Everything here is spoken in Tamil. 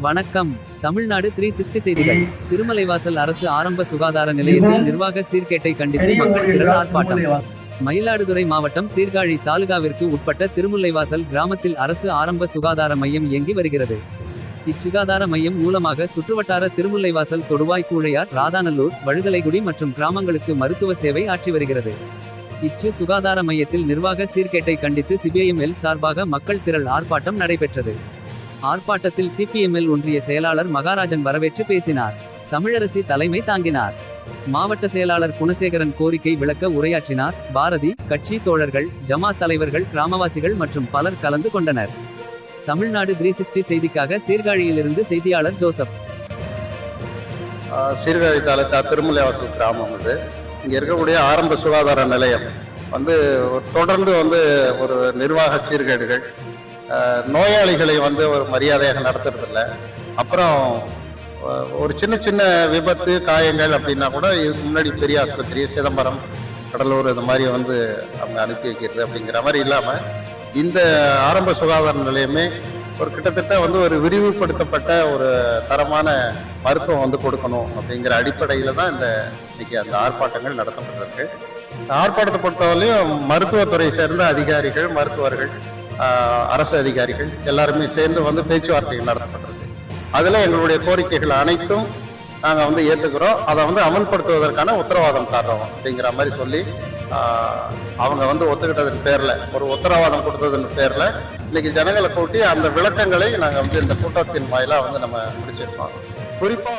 வணக்கம். தமிழ்நாடு த்ரீ சிக்ஸ்டி செய்திகள். திருமலைவாசல் அரசு ஆரம்ப சுகாதார நிலையத்தில் நிர்வாக சீர்கேட்டை கண்டித்து மக்கள் திரள் ஆர்ப்பாட்டம் மயிலாடுதுறை மாவட்டம் சீர்காழி தாலுகாவிற்கு உட்பட்ட திருமுல்லைவாசல் கிராமத்தில் அரசு ஆரம்ப சுகாதார மையம் இயங்கி வருகிறது. இச்சுகாதார மையம் மூலமாக சுற்றுவட்டார திருமுல்லைவாசல் தொடுவாய் கூழையார் ராதாநல்லூர் வழுதலைகுடி மற்றும் கிராமங்களுக்கு மருத்துவ சேவை ஆற்றி வருகிறது. இச்சு சுகாதார மையத்தில் நிர்வாக சீர்கேட்டை கண்டித்து சிபிஐஎம்எல் சார்பாக மக்கள் திரள் ஆர்ப்பாட்டம் நடைபெற்றது. ஆர்ப்பாட்டத்தில் சிபிஎம்எல் ஒன்றிய செயலாளர் மகாராஜன் வரவேற்று பேசினார். தமிழரசி தலைமை தாங்கினார். மாவட்ட செயலாளர் குணசேகரன் கோரிக்கை விளக்க உரையாற்றினார். பாரதி கட்சி தோழர்கள் ஜமாத் தலைவர்கள் கிராமவாசிகள் மற்றும் பலர் கலந்து கொண்டனர். தமிழ்நாடு த்ரீ சிக்ஸ்டி செய்திக்காக சீர்காழியிலிருந்து செய்தியாளர் ஜோசப். சீர்காழி தாலுக்கா திருமலைவாசல் கிராமம் இது இங்கே இருக்கக்கூடிய ஆரம்ப சுகாதார நிலையம். வந்து ஒரு தொடர்ந்து வந்து ஒரு நிர்வாக சீர்கேடுகள். நோயாளிகளை வந்து ஒரு மரியாதையாக நடத்துறதில்ல. அப்புறம் ஒரு சின்ன சின்ன விபத்து காயங்கள் அப்படின்னா கூட இதுக்கு முன்னாடி பெரிய ஆஸ்பத்திரி சிதம்பரம் கடலூர் இந்த மாதிரி வந்து அவங்க அனுப்பி வைக்கிறது அப்படிங்கிற மாதிரி இல்லாமல் இந்த ஆரம்ப சுகாதார நிலையமே ஒரு கிட்டத்தட்ட வந்து ஒரு விரிவுபடுத்தப்பட்ட ஒரு தரமான மருத்துவம் வந்து கொடுக்கணும் அப்படிங்கிற அடிப்படையில் தான் இந்த இன்னைக்கு அந்த ஆர்ப்பாட்டங்கள் நடத்தப்பட்டிருக்கு. ஆர்ப்பாட்டத்தை பொறுத்தவரையிலும் மருத்துவத்துறை சேர்ந்த அதிகாரிகள் மருத்துவர்கள் அரசு அதிகாரிகள் எல்லாருமே சேர்ந்து வந்து பேச்சுவார்த்தைகள் நடத்தப்பட்டிருக்கு. அதில் எங்களுடைய கோரிக்கைகள் அனைத்தும் நாங்கள் வந்து ஏற்றுக்கிறோம் அதை வந்து அமல்படுத்துவதற்கான உத்தரவாதம் தர்றோம் அப்படிங்கிற மாதிரி சொல்லி அவங்க வந்து ஒத்துக்கிட்டதன் பேரில் ஒரு உத்தரவாதம் கொடுத்ததன் பேரில் இன்னைக்கு ஜனங்களை கூட்டி அந்த விளக்கங்களை நாங்கள் வந்து இந்த கூட்டத்தின் வாயிலாக வந்து நம்ம முடிச்சிருக்கோம். குறிப்பாக